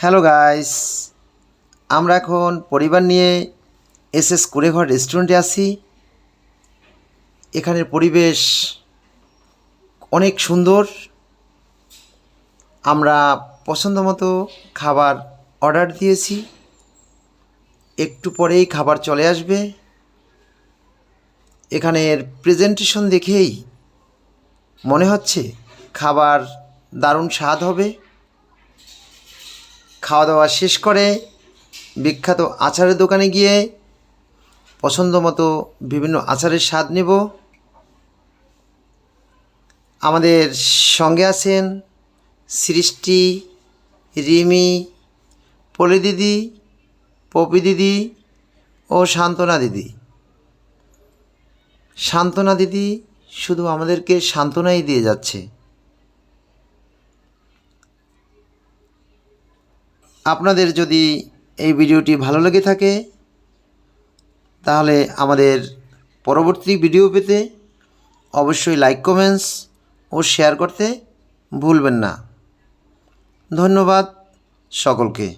Hello guys, আমরা এখন পরিবার নিয়ে এস এস কুড়েঘর রেস্টুরেন্টে আছি। এখানের পরিবেশ অনেক সুন্দর। আমরা পছন্দ মতো খাবার অর্ডার দিয়েছি। একটু পরেই খাবার চলে আসবে। এখানের প্রেজেন্টেশন দেখেই মনে হচ্ছে খাবার দারুণ স্বাদ হবে। খাওয়া দাওয়া শেষ করে বিখ্যাত আচারের দোকানে গিয়ে পছন্দ মতো বিভিন্ন আচারের স্বাদ নেব। আমাদের সঙ্গে আছেন সৃষ্টি, রিমি, পলি দিদি, পপি দিদি ও সান্ত্বনা দিদি। সান্ত্বনা দিদি শুধু আমাদেরকে সান্ত্বনাই দিয়ে যাচ্ছে। আপনাদের যদি এই ভিডিওটি ভালো লেগে থাকে, তাহলে আমাদের পরবর্তী ভিডিও পেতে অবশ্যই লাইক কমেন্টস ও শেয়ার করতে ভুলবেন না। ধন্যবাদ সকলকে।